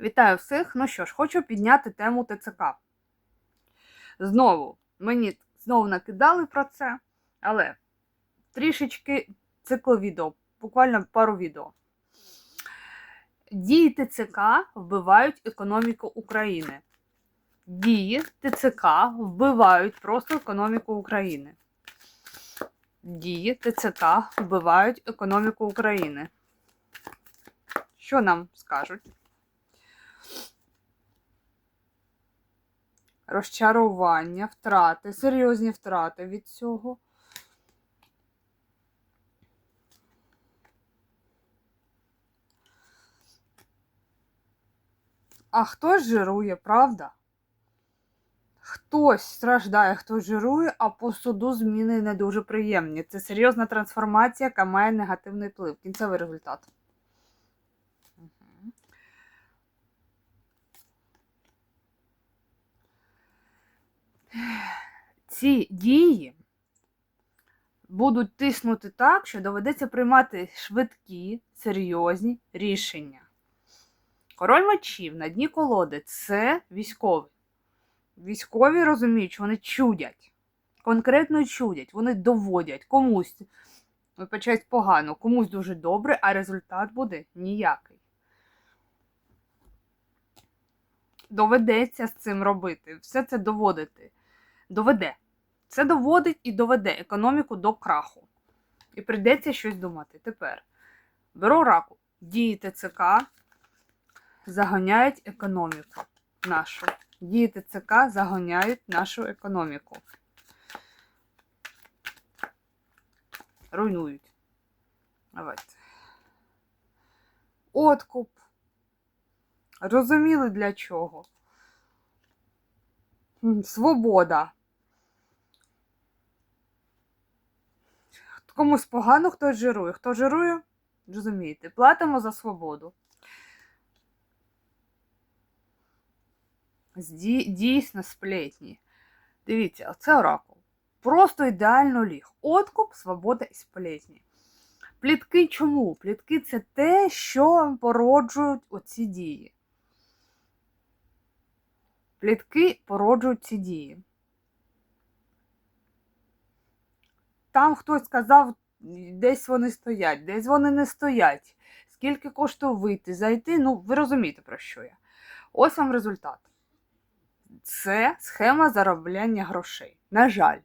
Вітаю всіх. Ну що ж, хочу підняти тему ТЦК. Знову, мені знову накидали про це, але трішечки цикл відео, буквально пару відео. Дії ТЦК вбивають економіку України. Дії ТЦК вбивають просто економіку України. Дії ТЦК вбивають економіку України. Що нам скажуть? Розчарування, втрати, серйозні втрати від цього. А хтось жирує, правда? Хтось страждає, хтось жирує, а по суду зміни не дуже приємні. Це серйозна трансформація, яка має негативний вплив. Кінцевий результат. Ці дії будуть тиснути так, що доведеться приймати швидкі, серйозні рішення. Король мечів на дні колоди це військовий. Військові розуміють, що вони чудять. Конкретно чудять, вони доводять комусь, вибачаюсь, погано, комусь дуже добре, а результат буде ніякий. Доведеться з цим робити, все це доводити. Доведе. Це доводить і доведе економіку до краху. І прийдеться щось думати. Тепер беру раку. Дії ТЦК заганяють економіку нашу. Дії ТЦК заганяють нашу економіку. Руйнують. Откуп. Розуміли для чого? Свобода. Комусь погано, хтось жирує. Хто жирує? Розумієте, платимо за свободу. Дійсно сплетні. Дивіться, оце оракул. Просто ідеально ліг. Откуп, свобода і сплетні. Плітки чому? Плітки це те, що породжують оці дії. Плітки породжують ці дії. Там хтось сказав, десь вони стоять, десь вони не стоять. Скільки коштує вийти, зайти, ну ви розумієте, про що я. Ось вам результат. Це схема заробляння грошей. На жаль.